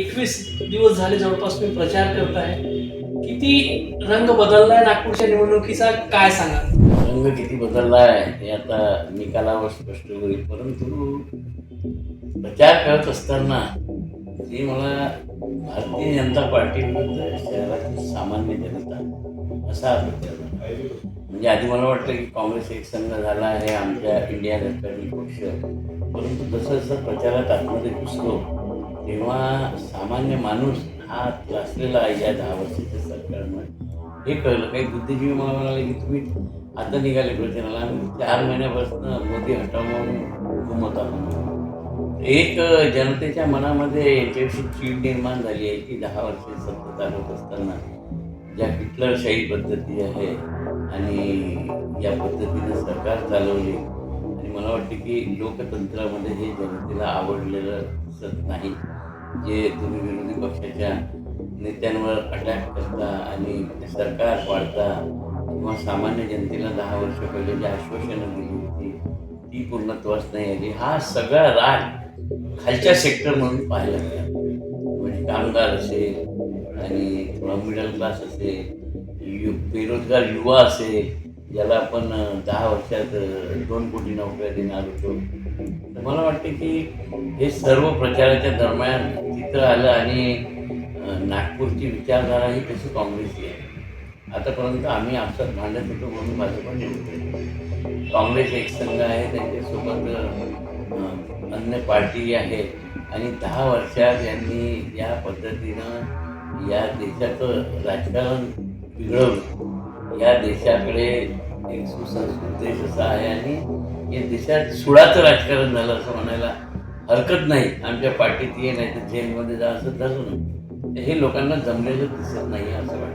एकवीस दिवस झाले जवळपास तुम्ही प्रचार करताय. किती रंग बदललाय नागपूरच्या निवडणुकीचा? काय सांगा रंग किती बदलला आहे हे आता निकालावर स्पष्ट होईल. परंतु प्रचार करत असताना ते मला भारतीय जनता पार्टी शहराची सामान्य जनता असा हा प्रचार म्हणजे आधी मला वाटतं की काँग्रेस एक संघ झाला आहे आमच्या इंडिया घटकातील पक्ष. परंतु जसं जसं प्रचारात आतमध्ये घुसलो तेव्हा सामान्य माणूस हा त्रासलेला आहे या दहा वर्षाच्या सरकारमुळे. हे कळलं. काही बुद्धिजीवी मला म्हणाले की तुम्ही आता निघाले प्रचाराला आम्ही चार महिन्यापासून मोदी हटाव म्हणून घुमत आहोत. एक जनतेच्या मनामध्ये याच्याविषयी चीड निर्माण झाली आहे की दहा वर्षे सत्ता चालवत असताना ज्या हिटलरशाही पद्धती आहे आणि या पद्धतीने सरकार चालवले मला वाटते की लोकतंत्रामध्ये हे जनतेला आवडलेलं दिसत नाही. जे तुम्ही विरोधी पक्षाच्या नेत्यांवर अटॅक करता आणि सरकार पाडता किंवा सामान्य जनतेला दहा वर्ष पहिले जी आश्वासनं दिली होती ती पूर्णत्वास नाही आली. हा सगळा राग खालच्या सेक्टर म्हणून पाहायला मिळाला. म्हणजे कामगार असेल आणि थोडा मिडल क्लास असेल यु बेरोजगार युवा असेल ज्याला आपण दहा वर्षात दोन कोटी नोकऱ्या देणार होतो. तर मला वाटते की हे सर्व प्रचाराच्या दरम्यान तिथं आलं आणि नागपूरची विचारधारा ही तशी काँग्रेसची आहे. आतापर्यंत आम्ही आपसात भांडत होतो म्हणून भाजपा निवडतो काँग्रेस एक संघ आहे त्यांच्यासोबत अन्य पार्टी आहे. आणि दहा वर्षात यांनी या पद्धतीनं या देशाचं राजकारण बिघडवलं. या देशाकडे एक आणि या देशात सुडाचं राजकारण झालं असं म्हणायला हरकत नाही. आमच्या पार्टीत ये नाही तर जेलमध्ये जा असं धरून हे लोकांना जमलेलं दिसत नाही असं वाटतं.